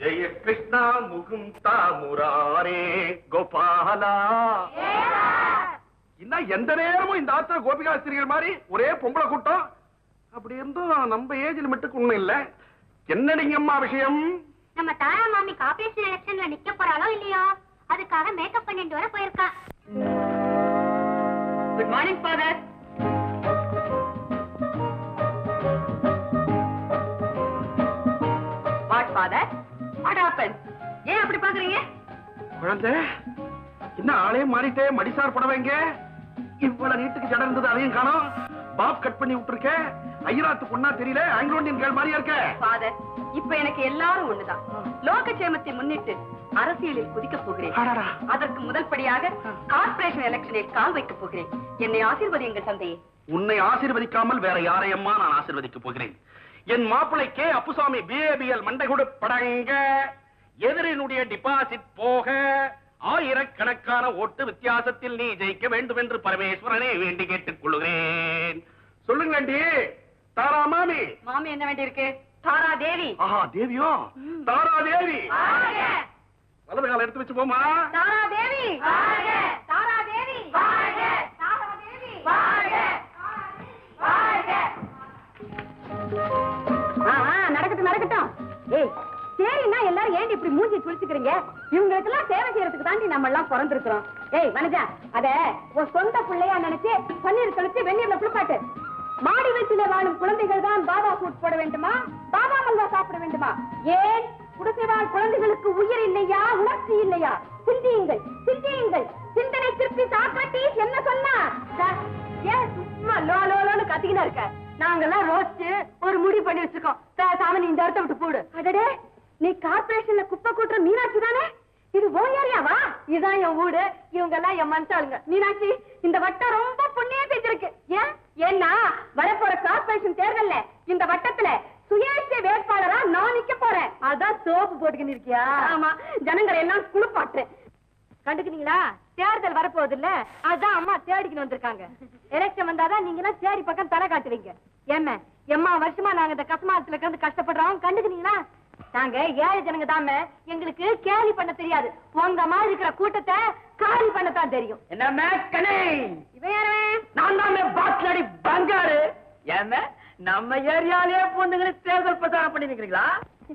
ஜெய கிருஷ்ணா முகுந்தா முராரே கோபாலா. இன்னும் எந்த நேரமும் இந்த ஆத்திர கோபிகாஸ்திரிகள் மாதிரி ஒரே பொம்பளை கூட்டம்? அப்படி இருந்தும் நம்ம ஏஜ் லிமிட்டுக்கு ஒண்ணும் இல்ல. என்னடிங்க அம்மா விஷயம்? நம்ம தாரா மாமி கார்பரேஷன் எலெக்ஷன்ல நிக்க போறாளோ இல்லையோ? அதுக்காக மேக்கப் பண்ணிட்டு வர போயிருக்கா. குட் மார்னிங் ஃபாதர் ஏன் அப்படி பாக்குறீங்க? குழந்தை என்ன ஆளே மாறிட்டே மடிசார் படவைங்க. இவ்வளவு நீட்டுக்கு ஜடம் இருந்தது அதையும் காணோம். பாப் கட் பண்ணி விட்டுருக்க. ஐயராத்து பொண்ணா தெரியல ஆங்கிலோ இந்தியன் கேள் மாதிரியா இருக்க? ஃபாதர் இப்ப எனக்கு எல்லாரும் ஒண்ணுதான். லோகக்ஷேமத்தை முன்னிட்டு அரசியலில் குதிக்க போகிறேன். அதற்கு முதல் படியாக கார்ப்பரேஷன் எலெக்ஷனில் கால் வைக்க போகிறேன். என்னை ஆசீர்வதியுங்கள் தந்தையே. உன்னை ஆசீர்வதிக்காமல் வேற யாரையம்மா நான் ஆசீர்வதிக்க போகிறேன். என் மாப்பிளைக்கே அப்புசாமி பிஏபிஎல் மண்டை கொடு படங்க. எதிரினுடைய டிபாசிட் போக ஆயிரக்கணக்கான ஓட்டு வித்தியாசத்தில் நீ ஜெயிக்க வேண்டும் என்று பரமேஸ்வரனை வேண்டி கேட்டுக் கொள்கிறேன் சொல்லுங்க ஆண்டி. தாரா மாமி. மாமி என்ன வேண்டியிருக்கு? தாரா தேவி. ஆஹா தேவியோ? தாரா தேவி. வலது கால எடுத்து வச்சு போமா தாரா தேவி. தாரா தேவி. தாரா தேவி. நடக்கட்டும் நடக்கட்டும். ஏய் எல்லாரும் ஏன் இப்படி மூஞ்சி சுழிச்சுக்கிறீங்க? இவங்களுக்கு எல்லாம் சேவை செய்யறதுக்கு தாண்டி நம்ம எல்லாம் பிறந்திருக்கிறோம். ஏய் வனஜா அத உன் சொந்த பிள்ளையா நினைச்சு பன்னீர் கழிச்சு வெந்நீர்ல குளிப்பாட்டு. மாடி வீட்டில வாழும் குழந்தைகள் தான் பாபா ஃபுட் போட வேண்டுமா? பாபா மல்வா சாப்பிட வேண்டுமா? ஏன்? குடிசை வாழ் குழந்தைகளுக்கு உயிர் இல்லையா? உணர்ச்சி இல்லையா? சிந்தியுங்கள் சிந்தியுங்கள். சிந்தனை திருப்பி சாப்பாட்டி என்ன சொன்னா? ஏன் சும்மா லோ லோ லோன்னு கத்திக்கினா இருக்க? நாங்கெல்லாம் ரோஸ்ட் ஒரு முடி பண்ணி வச்சிருக்கோம். சாமி இந்த இடத்த விட்டு போடு. அடடே! நீ கார்பரேஷன்ல குப்பை கூட்டுற மீனாட்சி தானே? இது ஓ ஏரியாவா இதுதான் என் வீடு. இவங்க எல்லாம் என் மனசாளுங்க. மீனாட்சி இந்த வட்டம் ரொம்ப புண்ணியம் செஞ்சிருக்கு. ஏன்? ஏன்னா வரப்போற கார்பரேஷன் தேர்தல்ல இந்த வட்டத்துல சுயேட்சை வேட்பாளரா நான் நிக்க போறேன். அதான் சோப்பு போட்டுக்கின்னு இருக்கியா ஆமா. ஜனங்களை எல்லாம் குளிப்பாட்டுறேன். கண்டுக்குனீங்களா தேர்தல் வரப்போகுது இல்ல அதான் அம்மா தேடிக்கின்னு வந்திருக்காங்க. எலெக்ஷன் வந்தாதான் நீங்க எல்லாம் தேடி பக்கம் தலை காட்டுவீங்க. ஏம்ம எம்மா வருஷமா நாங்க இந்த கஸ்மாலத்துல இருந்து கஷ்டப்படுறோம். கண்டுக்குனீங்களா நாங்க ஏழை ஜனங்க தாம எங்களுக்கு கேலி பண்ண தெரியாது. உங்க மாதிரி இருக்கிற கூட்டத்தை காலி பண்ணத்தான் தெரியும். என்ன கணே இவன் யாரவன் நான் தான் பாட்லடி பங்காரு. ஏமே நம்ம ஏரியாலயே பொண்ணுங்களுக்கு தேர்தல் பிரச்சாரம் பண்ணி நிக்கிறீங்களா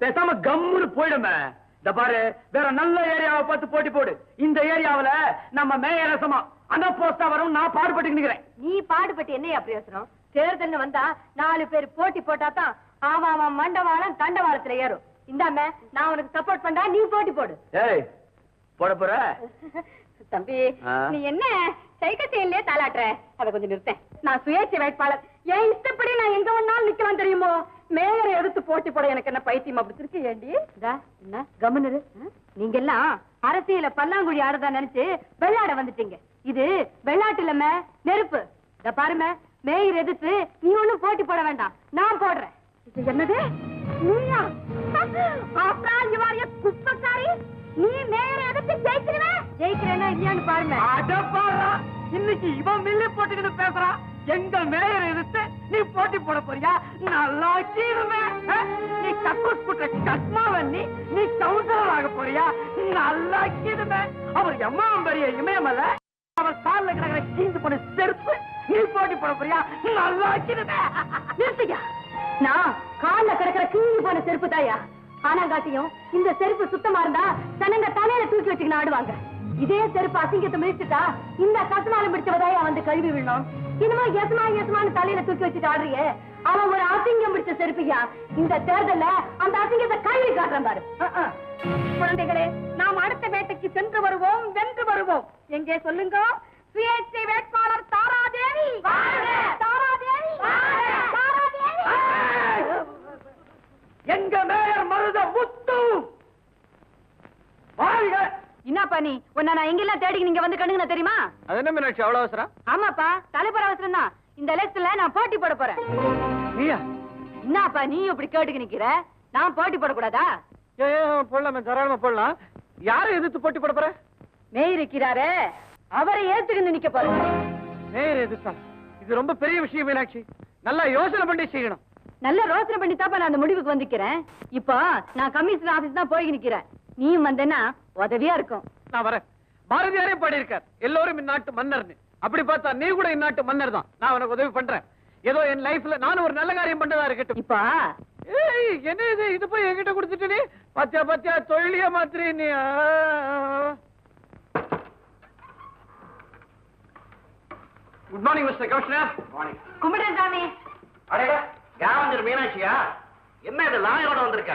பேசாம கம்முன்னு போயிடுமே இந்த பாரு வேற நல்ல ஏரியாவை பார்த்து போட்டி போடு. இந்த ஏரியாவுல நம்ம மேயர் சமா அந்த போஸ்டா வரும் நான் பாடுபட்டு நிக்கிறேன் நீ பாடுபட்டு என்னையா பிரயோசனம்? தேர்தல்னு வந்தா நாலு பேர் போட்டி போட்டா தான் அவன் அவன் மண்டவாளம் தண்டவாளத்துல ஏறும். இந்தாம நான் உனக்கு சப்போர்ட் பண்றா நீ போட்டி போடு. ஏய் போட போற? தம்பி? நீ என்ன சைக்கத்தையிலே தாளாட்டுற? அத கொஞ்சம் நிறுத்தேன். நான் சுயேட்சை வேட்பாளர். என் இஷ்டப்படி நான் எங்க வேணாலும் நிக்கலாம் தெரியுமோ? மேயரை எடுத்து போட்டி போட எனக்கு என்ன பைத்தியம் அப்படி இருக்கு ஏண்டி? என்ன? கவர்னர் நீங்க எல்லாம் அரசியல பல்லாங்குழி ஆடுறதா நினைச்சு வெள்ளாட வந்துட்டீங்க. இது வெள்ளாட்டு இல்லம நெருப்பு. இத பாருமே மேயர் எதிர்த்து நீ ஒண்ணும் போட்டி போட வேண்டாம். நான் போடுறேன். இது என்னது? நீயா? After all you are a குப்பக்காரி நீ மேயரை எதிர்த்து ஜெயிக்கிறவே? ஜெயிக்கிறேன்னா இல்லையான்னு பாருங்க. அடப்பாரா இன்னைக்கு இவன் மில்லி போட்டுக்கிட்டு பேசுறான் எங்க மேயர் எதிர்த்து நீ போட்டி போட போறியா? நல்லா கீழுவேன் நீ கக்கூஸ் புட்ட கஸ்மாவன் நீ நீ கவுன்சிலர் ஆக போறியா? நல்லா கீழுவேன் அவர் எம்மா பெரிய இமயமல்ல. அவர் கால்ல கிடக்கிற கீந்து போன செருப்பு நீ போட்டி போட போறியா? நல்லா கீழுவேன் நிறுத்தியா நான் கால்ல கிடக்கிற கீழி போன செருப்பு தாயா? ஆனா காட்டியும் இந்த செருப்பு சுத்தமா இருந்தா தனங்க தலையில தூக்கி வச்சுக்கின்னு ஆடுவாங்க. இதே செருப்பு அசிங்கத்தை மிதிச்சுட்டா இந்த கசனாலும் பிடிச்சவதாயா வந்து கழுவி விடணும். இனிமே எசமா எசமான்னு தலையில தூக்கி வச்சுட்டு ஆடுறியே. அவன் ஒரு அசிங்கம் பிடிச்ச செருப்பியா? இந்த தேர்தல்ல அந்த அசிங்கத்தை கழுவி காட்டுறேன் பாரு. குழந்தைகளே நாம் அடுத்த வேட்டைக்கு சென்று வருவோம் வென்று வருவோம். எங்கே சொல்லுங்க? சுயேட்சை வேட்பாளர் தாராதேவி. தாராதேவி. எங்க மேயர் மருத முத்து! வாழ்க! என்னப்பா நீ? உன்னை நான் எங்கெல்லாம் தேடி நீங்க வந்து கண்டுங்க தெரியுமா? அது என்ன மீனாட்சி அவ்வளவு அவசரம்? ஆமாப்பா தலைப்புற அவசரம் தான் இந்த எலெக்ஷன்ல நான் போட்டி போட போறேன். நீயா? என்னப்பா நீ இப்படி கேட்டுக்கு நிக்கிற? நான் போட்டி போடக்கூடாதா? ஏ போடலாமே தாராளமா போடலாம். யாரை எதிர்த்து போட்டி போட போற? மேயர் இருக்கிறாரே அவரை ஏத்துக்கிட்டு நிக்க போறேன். நேர் எதிர்த்தா இது ரொம்ப பெரிய விஷயம் மீனாட்சி. நல்லா யோசனை பண்ணி செய்யணும். நல்ல ரோசனை பண்ணி தாப்பா நான் அந்த முடிவுக்கு வந்துக்கிறேன் இப்போ நான் கமிஷனர் ஆபீஸ் தான் போய் நிக்கிறேன். நீயும் வந்தேன்னா உதவியா இருக்கும். நான் வரேன். பாரதியாரே பாடியிருக்கார். எல்லோரும் இந்நாட்டு மன்னர்னு. அப்படி பார்த்தா நீ கூட இந்நாட்டு மன்னர் தான். நான் உனக்கு உதவி பண்றேன். ஏதோ என் லைஃப்ல நானும் ஒரு நல்ல காரியம் பண்றதா இருக்கட்டும். இப்போ. ஏய் என்ன இது? இது போய் என்கிட்ட கொடுத்துட்டு நீ? பாத்தியா பாத்தியா தொழிலிய மாத்திரி நீ. Good morning mister commissioner morning கும்பிடுறேன் சாமி. அடேடா கேவஞ்சர் மீனாட்சியா? என்ன இது லாயோட வந்திருக்க?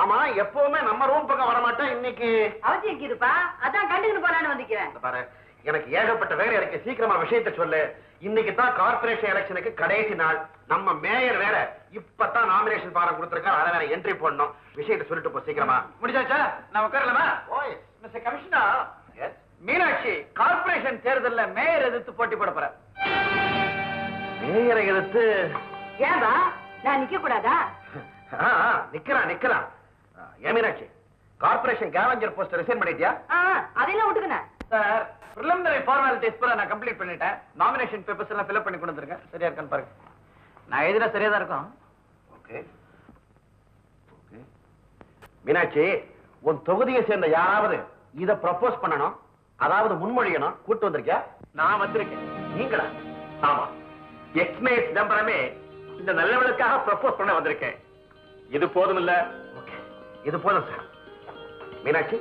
ஆமா எப்பவுமே நம்ம ரூம் பக்கம் வர மாட்டேன் இன்னைக்கு? அவசியம் இருக்குதுப்பா அதான் கண்டுக்கிட்டு போலான்னு வந்துக்கிறேன் இந்த பாரு எனக்கு ஏகப்பட்ட வேலை இருக்கு. சீக்கிரமா விஷயத்தை சொல்லு. இன்னைக்கு தான் கார்ப்பரேஷன் எலெக்ஷனுக்கு கடைசி நாள். நம்ம மேயர் வேற இப்பதான் நாமினேஷன் ஃபாரம் கொடுத்திருக்காரு. அதை வேற என்ட்ரி போடணும். விஷயத்தை சொல்லிட்டு போ சீக்கிரமா. முடிஞ்சாச்சா? நான் உட்காரலாமா? ஓய் மிஸ்டர் கமிஷனர் மீனாட்சி கார்ப்பரேஷன் தேர்தல்ல மேயர் எதிர்த்து போட்டி போட போற மேயரை எதிர்த்து ஏன்பா? நான் நிக்க கூடாதா ஆ, ஆ, நிக்கிறான் நிக்கிறான் ஏன் Meenakshi? Corporation scavenger post resign பண்ணிட்டியா? ஆ, அதெல்லாம் விட்டுக்கணும் சார் preliminary formalities பூரா நான் கம்ப்ளீட் பண்ணிட்டேன். நாமினேஷன் பேப்பர்ஸ் எல்லாம் ஃபில்அப் பண்ணி கொண்டு வந்திருக்கேன் சரியா இருக்கான்னு பாருங்க. நான் எழுதினா சரியா தான் இருக்கும். ஓகே. ஓகே. மீனாட்சி உன் தொகுதியை சேர்ந்த யாராவது இத ப்ரப்போஸ் பண்ணணும்? அதாவது முன்மொழியணும்? கூட்டு வந்திருக்கியா? நான் வந்திருக்கேன். நீங்களா? ஆமா. எக்ஸ்மே சிதம்பரமே இந்த நல்லவளுக்காக ப்ரப்போஸ் பண்ண வந்திருக்கேன். இது போதும் இல்ல இது போதும் சார் மீனாட்சி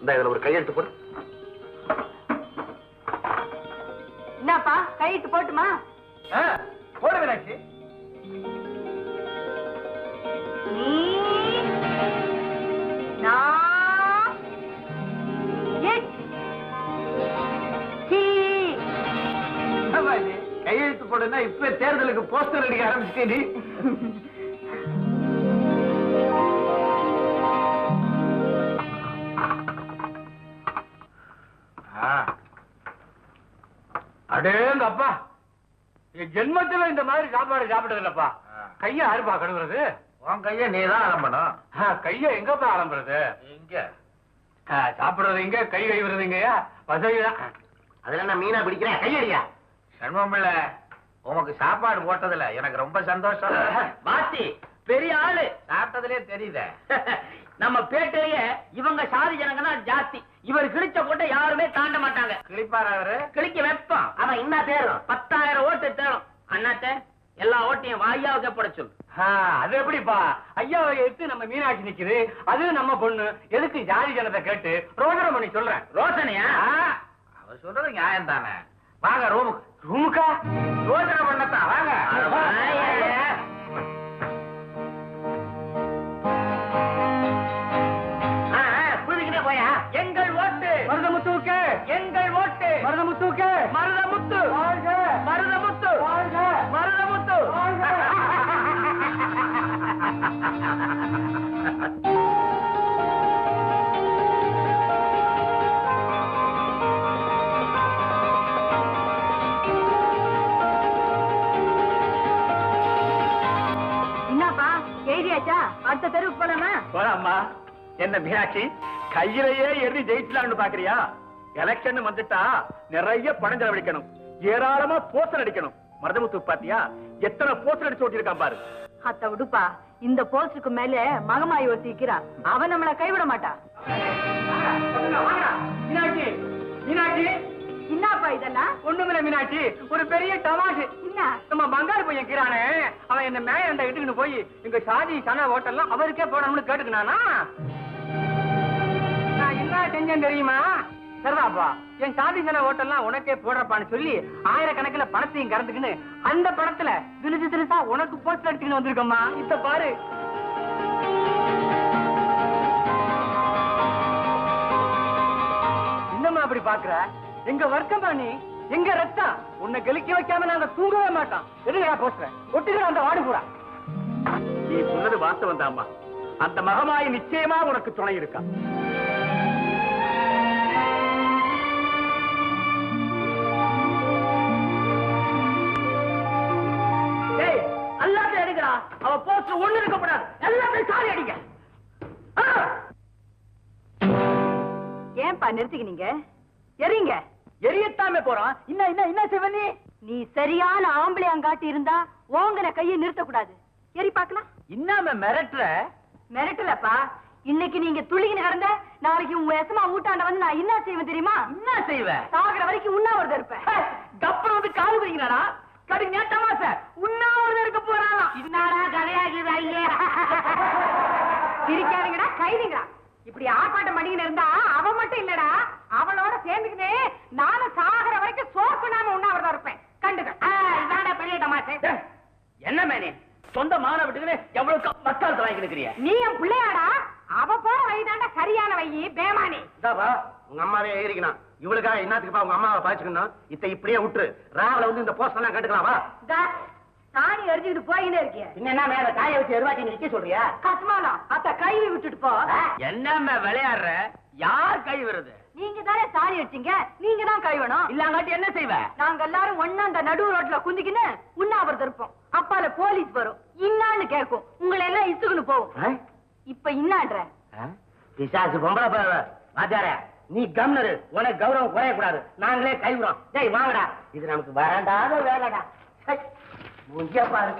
இந்த இதுல ஒரு கையெழுத்து போடு. என்னப்பா கையிட்டு போட்டுமா? போடு மீனாட்சி. கையெழுத்து போடுனா இப்ப தேர்தலுக்கு போஸ்டர் அடிக்க ஆரம்பிச்சிட்டே அடேங்க அப்பா. என் ஜென்மத்துல இந்த மாதிரி சாப்பாடு சாப்பிட்டது இல்லப்பா கைய யாருப்பா கழுவுறது? உன் கையை நீ தான் ஆரம்பணும் கைய எங்கப்பா ஆரம்புறது இங்க சாப்பிடுறது இங்க கை கழுவுறது இங்கயா? வசதிதான். அதுல என்ன மீனா பிடிக்கிறேன். கையடியா? சண்முகமில்ல உனக்கு சாப்பாடு போட்டதுல எனக்கு ரொம்ப சந்தோஷம். பாத்தி பெரிய ஆளு. சாப்பிட்டதுலே தெரியுதே. நம்ம பேட்டையே இவங்க சாதி ஜனங்க தான் ஜாஸ்தி. இவர் கிழிச்ச போட்ட யாருமே தாண்ட மாட்டாங்க. கிளிப்பாரா அவரு கிழிக்க வைப்பான் அவன் என்ன தேரும்? பத்தாயிரம் ஓட்டு தேரும். அண்ணாத்த எல்லா ஓட்டையும் வாயாவுக்கு போட சொல்லு. அது எப்படிப்பா? ஐயாவை எடுத்து நம்ம மீனாட்சி நிக்குது? அது நம்ம பொண்ணு. எதுக்கு ஜாதி ஜனத்தை கேட்டு ரோஜனம் பண்ணி சொல்றேன். ரோசனையா? அவர் சொல்றது நியாயம் தானே வாங்க ரூமுக்கு. ரூமுக்கா யோசனை பண்ணத்தான் வாங்க புரிஞ்சுக்கிட்டே போயா எங்கள் ஓட்டு மருதமுத்துவுக்கு எங்கள் ஓட்டு மருதமுத்துவுக்கு மருதமுத்து வாழ்க மருதமுத்து வாழ்க மருதமுத்து என்னப்பா எழுதியாச்சா அடுத்த தெருவுக்கு போலாமா? போலாம்மா என்ன மீனாட்சி கையிலேயே எழுதி ஜெயிச்சலாம்னு பாக்குறியா? எலெக்ஷன் வந்துட்டா நிறைய பணம் செலவழிக்கணும். ஏராளமா போஸ்டர் அடிக்கணும். மருதமுத்து பாத்தியா? எத்தனை போஸ்டர் அடிச்சு ஓட்டிருக்கான் பாரு. அத்த விடுப்பா இந்த போஸ்டுக்கு மேல மகமாயி ஒருத்தி இருக்கிறா அவன் நம்மள கைவிட மாட்டா. மீனாட்சி மீனாட்சி. என்னப்பா இதெல்லாம்? ஒண்ணுமில்ல மீனாட்சி. ஒரு பெரிய தமாஷு. என்ன? நம்ம பங்காரு பையன் கிரானே அவன் என்ன மேய அந்த இட்டுக்கிட்டு போய் எங்க சாதி சன ஹோட்டல்லாம் அவருக்கே போடணும்னு கேட்டுக்கினானா? நான் என்ன செஞ்சேன் தெரியுமா? சரிதாப்பா. என் சாதி சன ஹோட்டல்லாம் உனக்கே போடுறப்பான்னு சொல்லி ஆயிரக்கணக்கில பணத்தையும் கறந்துக்கின்னு அந்த பணத்துல திரிசு திரிசா உனக்கு போஸ்ட் அடிச்சுக்கின்னு வந்திருக்கம்மா. இப்ப பாரு. என்னம்மா அப்படி பாக்குற? எங்க வர்க்கமா நீ எங்க ரத்தம் உன்னை கெளிக்க வைக்காம நாங்க தூங்கவே மாட்டோம் எதுக்கா போஸ்டர் ஒட்டுகிற அந்த வாடு பூரா நீ சொன்னது வாஸ்தவம் தாம்மா அந்த மகமாயி நிச்சயமா உனக்கு துணை இருக்கா. டேய் எல்லாத்தையும் எடுக்கடா அவ போஸ்டர் ஒண்ணு இருக்கக்கூடாது எல்லாத்தையும் சாரி அடிங்க. ஆ! ஏன்பா நிறுத்திக்கினீங்க? எறீங்க எரியத்தாமே போறான் என்ன என்ன என்ன சிவனி? நீ சரியான ஆம்பளையாங்காட்டி இருந்தா ஓங்கன கையை நிறுத்தக்கூடாது. ஏறி பார்க்கலாம். இன்னாம மிரட்டுற? மிரட்டலப்பா. இன்னைக்கு நீங்க துள்ளிக்கின்னு கிடந்த நாளைக்கு உங்க எசமா ஊட்டாண்ட வந்து நான் என்ன செய்வேன் தெரியுமா? என்ன செய்வ? சாகுற வரைக்கும் உண்ணாவிரதம் இருப்பேன் கப்பல் வந்து கால் வைக்கிறாடா கடி நேட்டமா சார் உண்ணாவிரதம் இருக்க போறாளாம். என்னடா கதையாகுதா இல்லையா சிரிக்காதீங்கடா கைதிங்களா இப்படி ஆர்ப்பாட்டம் பண்ணிக்கின்னு இருந்தா அவ மட்டும் இல்லடா. அவளோட சேர்ந்துக்கினே நானும் சாகுற வரைக்கும் சோப்பு நாம உண்ணாவிரதம் இருப்பேன் கண்டுக்க இதாண்டா பெரிய தமாசை என்ன மேனே சொந்த மான விட்டுக்கிட்டு எவ்வளவு க- மத்தாளத்தை வாங்கி இருக்கிறிய நீ என் பிள்ளையாடா? அவ போற வழிதாண்டா சரியான வழி பேமானி. இதாப்பா உங்க அம்மாவே ஏறிக்கணும் இவளுக்காக என்னத்துக்குப்பா உங்க அம்மாவை பாய்ச்சுக்கணும்? இத்த இப்படியே விட்டுரு ராவில வந்து இந்த போஸ்ட் எல்லாம் கட்டுக்கலாம் வா. தா, சாணி எரிஞ்சுக்கிட்டு போயின்னு இருக்கிய என்ன மேல காய வச்சு எருவாச்சி நிக்க சொல்றியா? கஸ்மாலம் அத்த கைவி விட்டுட்டு போ. என்ன விளையாடுற? யார் கை வருது நீங்க தானே சாணி அடிச்சீங்க? நீங்க தான் கழுவணும். இல்லாங்காட்டி என்ன செய்வ? நாங்க எல்லாரும் ஒண்ணா அந்த நடு ரோட்ல குந்திக்கின்னு உண்ணாவிரதம் இருப்போம். அப்பால போலீஸ் வரும். இன்னான்னு கேட்கும். உங்களை எல்லாம் இசுக்குன்னு போகும். இப்ப இன்னான்ற? பிசாசு பொம்பளை வாத்தியார நீ கம்னரு. உனக்கு கௌரவம் குறைய கூடாது நாங்களே கைவிடுறோம் டேய் வாங்கடா. இது நமக்கு வரண்டாத வேலைடா. பாரு.